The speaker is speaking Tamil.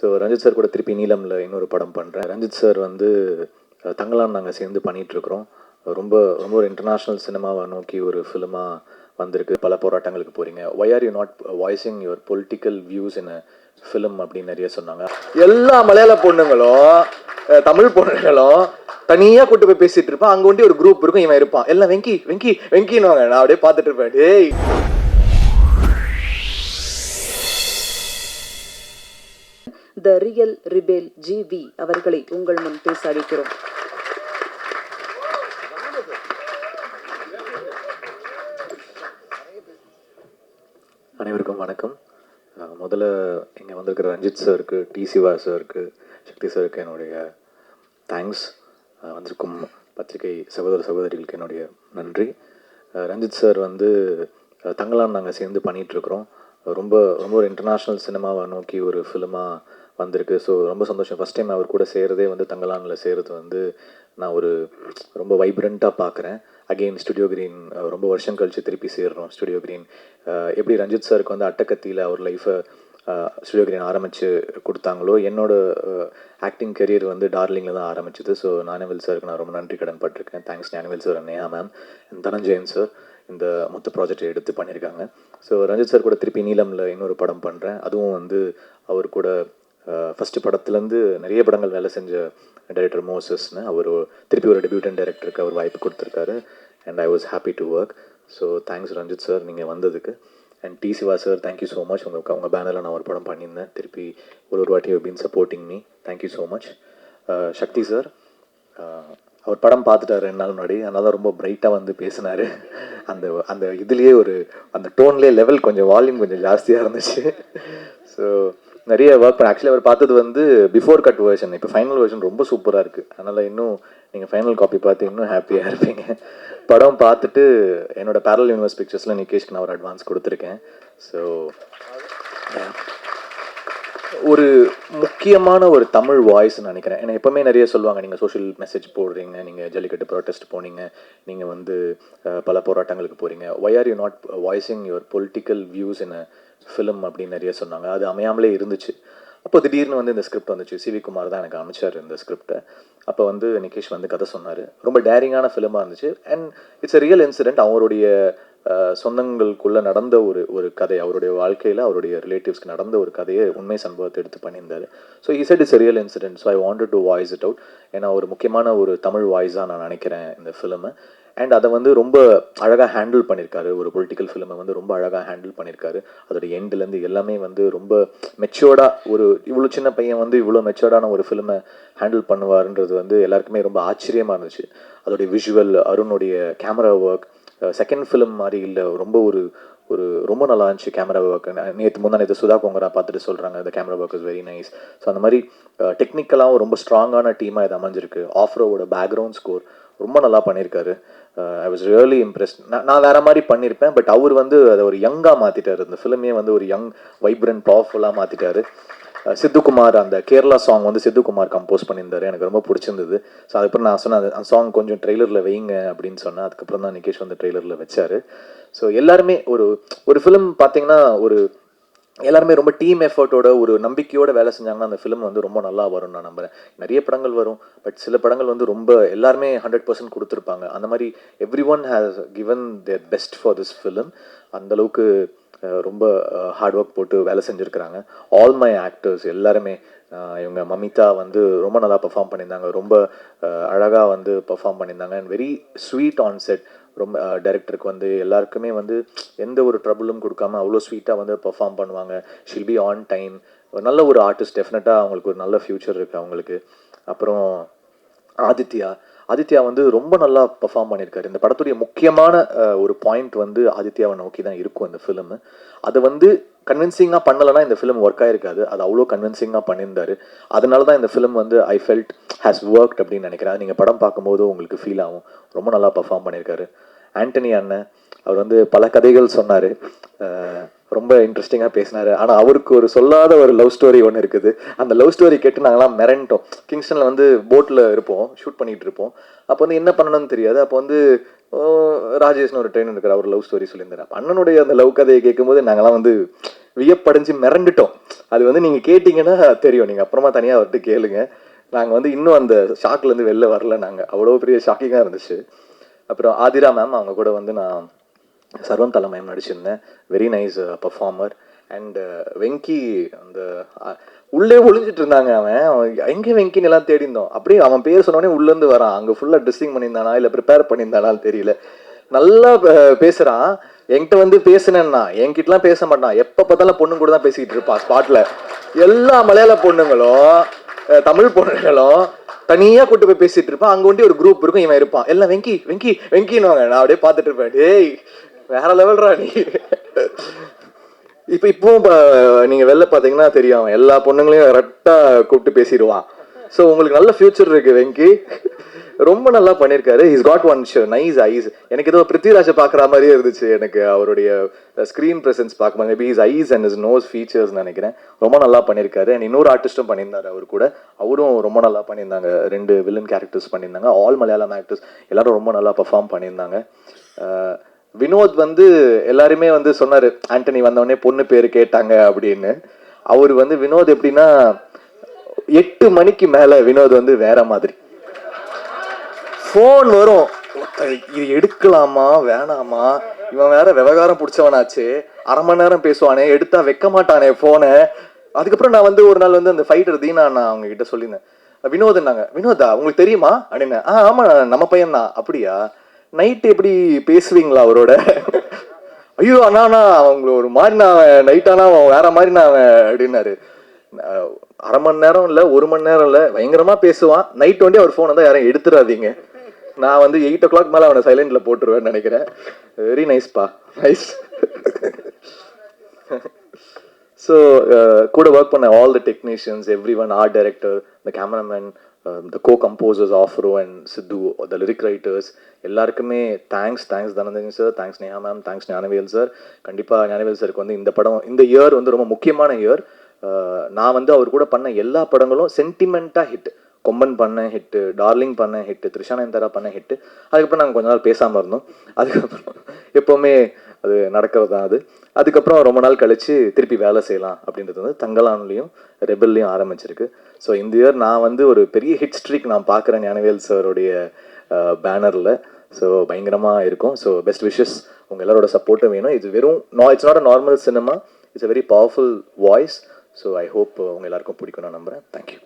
ஸோ ரஞ்சித் சார் கூட திருப்பி நீலமில் இன்னொரு படம் பண்ணுறேன் ரஞ்சித் சார் வந்து அஹ், தங்கலான் நாங்கள் சேர்ந்து பண்ணிகிட்ருக்குறோம் ரொம்ப ரொம்ப ஒரு இன்டர்நேஷ்னல் சினிமாவை நோக்கி ஒரு ஃபிலிமாக வந்திருக்கு. பல போராட்டங்களுக்கு போகிறீங்க why are you not voicing your political views in film அப்படின்னு நிறைய சொன்னாங்க. எல்லா மலையாள பொண்ணுங்களும் தமிழ் பொண்ணுங்களும் தனியாக கூட்டு போய் பேசிகிட்டு இருப்பான் அங்கே ஒண்டி ஒரு குரூப் இருக்கும். இவன் இருப்பான். எல்லாம் வெங்கி வெங்கி வெங்கின்னு நான் அப்படியே பார்த்துட்டு இருப்பேன். டேய். The real rebel G V அவர்களை உங்கள் முன் பேச அழைக்கிறோம். அனைவருக்கும் வணக்கம். முதல்ல இங்கே வந்திருக்கிற ரஞ்சித் சாருக்கு டி சிவா சாருக்கு சக்தி சாருக்கு என்னுடைய தேங்க்ஸ் வந்திருக்கும் பத்திரிகை சகோதர சகோதரிகளுக்கு என்னுடைய நன்றி. ரஞ்சித் சார் வந்து அஹ் நாங்கள் சேர்ந்து பண்ணிகிட்ருக்குறோம் ரொம்ப ரொம்ப ஒரு இன்டர்நேஷ்னல் சினிமாவை நோக்கி ஒரு ஃபிலிமாக வந்திருக்கு. ஸோ ரொம்ப சந்தோஷம். ஃபஸ்ட் டைம் அவர் கூட சேர்றதே வந்து தங்கலானில் சேருது வந்து நான் ஒரு ரொம்ப வைப்ரண்ட்டாக பார்க்குறேன் அகெயின் ஸ்டுடியோ கிரீன் ரொம்ப வருஷம் கழிச்சு திருப்பி சேர்றோம். ஸ்டுடியோ கிரீன் எப்படி ரஞ்சித் சாருக்கு வந்து அட்டக்கத்தியில் அவர் லைஃப்பை ஸ்டுடியோ கிரீன் ஆரம்பித்து கொடுத்தாங்களோ என்னோட ஆக்டிங் கெரியர் வந்து டார்லிங்கில் தான் ஆரம்பிச்சது. ஸோ ஞானவேல் சாருக்கு நான் ரொம்ப நன்றி கடன் பட்டிருக்கேன். Thanks Gnanavel sir Neha ma'am Dhananjayan sir இந்த மொத்த ப்ராஜெக்ட் எடுத்து பண்ணியிருக்காங்க. ஸோ ரஞ்சித் சார் கூட திருப்பி நீலமில் இன்னொரு படம் பண்ணுறேன் அதுவும் வந்து அவர் கூட ஃபஸ்ட்டு படத்துலேருந்து நிறைய படங்கள் வேலை செஞ்ச டைரக்டர் மோசஸ்னு அவர் திருப்பி ஒரு டெபியூட்டன் டைரக்டருக்கு அவர் வாய்ப்பு கொடுத்துருக்காரு. And I was happy to work so thanks Ranjith sir நீங்கள் வந்ததுக்கு. And D Siva sir thank you so much உங்கள் உங்கள் பேனரில் நான் ஒரு படம் பண்ணியிருந்தேன். திருப்பி ஒரு ஒரு வாட்டி been supporting me thank you so much Sakthi sir அவர் படம் பார்த்துட்டாரு ரெண்டு நாள் முன்னாடி. அதனால ரொம்ப பிரைட்டாக வந்து பேசினாரு. அந்த அந்த இதுலேயே ஒரு அந்த டோன்லேயே லெவல் கொஞ்சம் வால்யூம் கொஞ்சம் ஜாஸ்தியாக இருந்துச்சு. ஸோ நிறைய ஒர்க் பண்ண ஆக்சுவலி அவர் பார்த்தது வந்து பிஃபோர் கட் வேர்ஷன் இப்போ ஃபைனல் வேர்ஷன் ரொம்ப சூப்பராக இருக்குது அதனால் இன்னும் நீங்கள் ஃபைனல் காப்பி பார்த்து இன்னும் ஹாப்பியாக இருப்பீங்க. படம் பார்த்துட்டு என்னோட பேரல் யூனிவர்ஸ் பிக்சர்ஸில் நிகேஷ்க்கு நான் ஒரு அட்வான்ஸ் கொடுத்துருக்கேன். ஸோ ஒரு முக்கியமான ஒரு தமிழ் வாய்ஸ்னு நினைக்கிறேன். ஏன்னா எப்பவுமே நிறைய சொல்லுவாங்க நீங்கள் சோஷியல் மெசேஜ் போடுறீங்க நீங்கள் ஜல்லிக்கட்டு ப்ரொட்டஸ்ட் போனீங்க நீங்கள் வந்து பல போராட்டங்களுக்கு போகிறீங்க why are you not voicing your political views in film அப்படின்னு நிறைய சொன்னாங்க. அது அமையாமலே இருந்துச்சு. அப்போ திடீர்னு வந்து இந்த ஸ்கிரிப்ட் வந்துச்சு. சிவி குமார் தான் எனக்கு அமைச்சார் இந்த ஸ்கிரிப்டை அப்போ வந்து நிகேஷ் வந்து கதை சொன்னார். ரொம்ப டேரிங்கான ஃபிலிமாக இருந்துச்சு. அண்ட் இட்ஸ் ரியல் இன்சிடென்ட் அவருடைய சொந்தங்களுக்குள்ள நடந்த ஒரு ஒரு கதை அவருடைய வாழ்க்கையில் அவருடைய ரிலேட்டிவ்ஸ்க்கு நடந்த ஒரு கதையை உண்மை சம்பவத்தை எடுத்து பண்ணியிருந்தார். So is said real incident so I wanted to voice it out ஏன்னா ஒரு முக்கியமான ஒரு தமிழ் வாய்ஸாக நான் நினைக்கிறேன் இந்த ஃபிலிமை அண்ட் அதை வந்து ரொம்ப அழகாக ஹேண்டில் பண்ணியிருக்காரு. ஒரு பொலிட்டிக்கல் ஃபிலிமை வந்து ரொம்ப அழகாக ஹேண்டில் பண்ணியிருக்காரு. அதோட எண்ட்லேருந்து எல்லாமே வந்து ரொம்ப மெச்சோர்டாக ஒரு இவ்வளோ சின்ன பையன் வந்து இவ்வளோ மெச்சோர்டான ஒரு ஃபிலிமை ஹேண்டில் பண்ணுவாருன்றது வந்து எல்லாருக்குமே ரொம்ப ஆச்சரியமாக இருந்துச்சு. அதோடைய விஷுவல் அருணுடைய கேமரா ஒர்க் செகண்ட் ஃபிலிம் மாதிரி இல்லை ரொம்ப ஒரு ஒரு ரொம்ப நல்லா இருந்துச்சு கேமரா ஒர்க் நேற்று முந்தா நேற்று சுதா கொங்கரா பார்த்துட்டு சொல்கிறாங்க இந்த camera work is very nice so அந்த மாதிரி டெக்னிக்கலாகவும் ரொம்ப ஸ்ட்ராங்கான டீமாக இது அமைஞ்சிருக்கு. ஆஃப்ரோவோட பேக்ரவுண்ட் ஸ்கோர் ரொம்ப நல்லா பண்ணியிருக்காரு ஐ வாஸ் ரியலி இம்ப்ரெஸ்ட் நான் நான் வேற மாதிரி பண்ணியிருப்பேன் பட் அவர் வந்து அதை ஒரு யங்காக மாற்றிட்டார் இந்த ஃபிலிமே வந்து ஒரு யங் வைப்ரண்ட் பவர்ஃபுல்லாக மாற்றிட்டாரு சித்துக்குமார் அந்த கேரளா சாங் வந்து சித்துக்குமார் கம்போஸ் பண்ணியிருந்தாரு. எனக்கு ரொம்ப பிடிச்சிருந்தது. ஸோ அதுக்கப்புறம் நான் சொன்னேன் அந்த சாங் கொஞ்சம் ட்ரெய்லரில் வைங்க அப்படின்னு சொன்னேன். அதுக்கப்புறம் தான் நிகேஷ் வந்து ட்ரெய்லரில் வச்சாரு. ஸோ எல்லாருமே ஒரு ஒரு ஃபிலிம் பார்த்தீங்கன்னா ஒரு எல்லாருமே ரொம்ப டீம் எஃபர்ட்டோட ஒரு நம்பிக்கையோட வேலை செஞ்சாங்கன்னா அந்த ஃபிலிம் வந்து ரொம்ப நல்லா வரும் நான் நம்புறேன். நிறைய படங்கள் வரும். பட் சில படங்கள் வந்து ரொம்ப எல்லாருமே ஹண்ட்ரட் பர்சன்ட் கொடுத்துருப்பாங்க. அந்த மாதிரி everyone has given their best for this film அந்த அளவுக்கு ரொம்ப ஹார்ட் ஒர்க் போட்டு வேலை செஞ்சுருக்கிறாங்க. ஆல் மை ஆக்டர்ஸ் எல்லாருமே இவங்க மமிதா வந்து ரொம்ப நல்லா பர்ஃபார்ம் பண்ணியிருந்தாங்க. ரொம்ப அழகாக வந்து பெர்ஃபார்ம் பண்ணியிருந்தாங்க. And very sweet on set ரொம்ப டைரக்டருக்கு வந்து எல்லாருக்குமே வந்து எந்த ஒரு ட்ரபுளும் கொடுக்காம அவ்வளோ ஸ்வீட்டாக வந்து பெர்ஃபார்ம் பண்ணுவாங்க. ஷில் பி ஆன் டைம் நல்ல ஒரு ஆர்டிஸ்ட் டெஃபினட்டாக அவங்களுக்கு ஒரு நல்ல ஃப்யூச்சர் இருக்குது அவங்களுக்கு. அப்புறம் ஆதித்யா ஆதித்யா வந்து ரொம்ப நல்லா பெர்ஃபார்ம் பண்ணியிருக்காரு. இந்த படத்துடைய முக்கியமான ஒரு பாயிண்ட் வந்து ஆதித்யாவை நோக்கி தான் இருக்கும் இந்த ஃபிலிம் அதை வந்து கன்வின்சிங்காக பண்ணலைன்னா இந்த ஃபிலிம் ஒர்க் ஆகிருக்காது அது அவ்வளோ கன்வின்சிங்காக பண்ணியிருந்தாரு. அதனால தான் இந்த ஃபிலிம் வந்து ஐ ஃபெல்ட் ஹேஸ் ஒர்க்ட் அப்படின்னு நினைக்கிறேன். நீங்கள் படம் பார்க்கும்போது உங்களுக்கு ஃபீல் ஆகும். ரொம்ப நல்லா பெர்ஃபார்ம் பண்ணியிருக்காரு. ஆண்டனி அண்ணன் அவர் வந்து பல கதைகள் சொன்னார். ரொம்ப இன்ட்ரெஸ்டிங்காக பேசினார். ஆனால் அவருக்கு ஒரு சொல்லாத ஒரு லவ் ஸ்டோரி ஒன்று இருக்குது. அந்த லவ் ஸ்டோரி கேட்டு நாங்களாம் மிரண்டோம். கிங்ஸ்டனில் வந்து போட்டில் இருப்போம். ஷூட் பண்ணிகிட்டு இருப்போம். அப்போ வந்து என்ன பண்ணணும்னு தெரியாது. அப்போ வந்து ஓ, ராஜேஷ்னு ஒரு ட்ரெயின் இருக்கிற அவர் லவ் ஸ்டோரி சொல்லியிருந்தார். அப்போ அண்ணனுடைய அந்த லவ் கதையை கேட்கும்போது நாங்களாம் வந்து வியப்படைஞ்சு மிரண்டுட்டோம். அது வந்து நீங்கள் கேட்டிங்கன்னா தெரியும். நீங்கள் அப்புறமா தனியாக அவர்கிட்ட கேளுங்க. நாங்கள் வந்து இன்னும் அந்த ஷாக்லேருந்து வெளில வரல நாங்கள் அவ்வளோ பெரிய ஷாக்கிங்காக இருந்துச்சு. அப்புறம் ஆதிரா மேம் அவங்க கூட வந்து நான் Sarvam Thaalamayam நடிச்சிருந்தேன். Very nice performer and Venky அந்த உள்ளே ஒளிஞ்சிட்டு இருந்தாங்க அவன். அவன் எங்கே வெங்கின்னு எல்லாம் தேடி இருந்தோம் அப்படியே அவன் பேர் சொன்னோடனே உள்ளேருந்து வரான். அங்கே ஃபுல்லாக ட்ரெஸ்ஸிங் பண்ணியிருந்தானா இல்லை ப்ரிப்பேர் பண்ணியிருந்தானான்னு தெரியல. நல்லா பேசுகிறான் என்கிட்ட வந்து பேசுனேன்னா என்கிட்டலாம் பேச மாட்டான். எப்போ பார்த்தாலும் பொண்ணு கூட தான் பேசிக்கிட்டு இருப்பான் ஸ்பாட்டில் எல்லா மலையாள பொண்ணுங்களும் தமிழ் பொண்ணுங்களும் தனியாக கூட்டு போய் பேசிட்டு இருப்பான் அங்கே ஒண்டி ஒரு குரூப் இருக்கும் இவன் இருப்பான். எல்லாம் வெங்கி வெங்கி வெங்கின்னு நான் அப்படியே பார்த்துட்டு இருப்பேன். டேய் வேற லெவல்ரா நீ? இப்போ இப்பவும் நீங்க வெளில பாத்தீங்கன்னா தெரியும் எல்லா பொண்ணுங்களையும் கரெக்டாக கூப்பிட்டு பேசிடுவான். ஸோ உங்களுக்கு நல்ல ஃபியூச்சர் இருக்கு வெங்கி. ரொம்ப நல்லா பண்ணியிருக்காரு is got one show nice eyes எனக்கு ஏதோ பிருத்திராஜை பார்க்குற மாதிரியே இருந்துச்சு எனக்கு அவருடைய uh, ஸ்க்ரீன் ப்ரெசன்ஸ் பார்க்கும்போது. Maybe his eyes and his nose features நினைக்கிறேன். ரொம்ப நல்லா பண்ணியிருக்காரு அண்ட் இன்னொரு ஆர்டிஸ்ட்டும் பண்ணியிருந்தாரு அவர் கூட. அவரும் ரொம்ப நல்லா பண்ணியிருந்தாங்க. ரெண்டு வில்லன் கேரக்டர்ஸ் பண்ணியிருந்தாங்க. ஆல் மலையாளம் ஆக்டர்ஸ் எல்லாரும் ரொம்ப நல்லா பெர்ஃபார்ம் பண்ணியிருந்தாங்க. Uh, வினோத் வந்து எல்லாருமே வந்து சொன்னார் ஆண்டனி வந்தவொடனே பொண்ணு பேர் கேட்டாங்க அப்படின்னு. அவர் வந்து வினோத் எப்படின்னா எட்டு மணிக்கு மேலே வினோத் வந்து வேற மாதிரி. ஃபோன் வரும். இது எடுக்கலாமா? வேணாமா? இவன் வேற விவகாரம் பிடிச்சவனாச்சு. அரை மணி நேரம் பேசுவானே எடுத்தா வைக்க மாட்டானே ஃபோனை அதுக்கப்புறம் நான் வந்து ஒரு நாள் வந்து அந்த ஃபைட்டர் தீனா நான் அவங்க கிட்ட சொல்லியிருந்தேன் வினோதுன்னாங்க வினோதா உங்களுக்கு தெரியுமா? அப்படின்னு ஆ ஆமா நம்ம பையன் தான் அப்படியா? நைட் எப்படி பேசுவீங்களா அவரோட? ஐயோ அண்ணா அண்ணா அவங்கள ஒரு மாதிரி நான் நைட் ஆனா அவன் வேற மாதிரி நான் அவன் அப்படின்னாரு. அரை மணி நேரம் இல்ல ஒரு மணி நேரம் இல்ல பயங்கரமா பேசுவான். நைட் வண்டி அவர் ஃபோனை தான் யாரும் எடுத்துடாதீங்க நான் வந்து எயிட் ஓ கிளாக் மேல அவனை சைலண்ட்ல போட்டுருவேன்னு நினைக்கிறேன். வெரி நைஸ்பா நைஸ் ஸோ கூட ஒர்க் பண்ண all the technicians everyone art director இந்த cameraman the co composers Ofro and Sidhu the lyric writers எல்லாருக்குமே thanks thanks Dhananjayan sir thanks Neha ma'am thanks Gnanavel sir கண்டிப்பாக ஞானவேல் சாருக்கு வந்து இந்த படம் இந்த இயர் வந்து ரொம்ப முக்கியமான இயர் uh, நான் வந்து அவர் கூட பண்ண எல்லா படங்களும் சென்டிமெண்ட்டாக ஹிட் கொம்பன் பண்ண ஹிட்டு டார்லிங் பண்ண ஹிட்டு த்ரிஷானந்தரா பண்ண ஹிட்டு அதுக்கப்புறம் நாங்கள் கொஞ்ச நாள் பேசாமல் இருந்தோம். அதுக்கப்புறம் எப்போவுமே அது நடக்கிறது தான் அது. அதுக்கப்புறம் ரொம்ப நாள் கழித்து திருப்பி வேலை செய்யலாம் அப்படின்றது வந்து தங்கலான்லையும் ரெபல்லையும் ஆரம்பிச்சிருக்கு. ஸோ இந்த இயர் நான் வந்து ஒரு பெரிய ஹிட் ஸ்ட்ரீக் நான் பார்க்குறேன் ஞானவேல் சாருடைய பேனரில் ஸோ பயங்கரமாக இருக்கும். ஸோ பெஸ்ட் விஷஸ் உங்கள் எல்லாரோட சப்போர்ட்டும் வேணும். இது வெறும் நா it's not a normal cinema it's a very powerful voice so I hope உங்கள் எல்லாருக்கும் பிடிக்கும் நான் நம்புகிறேன் தேங்க்யூ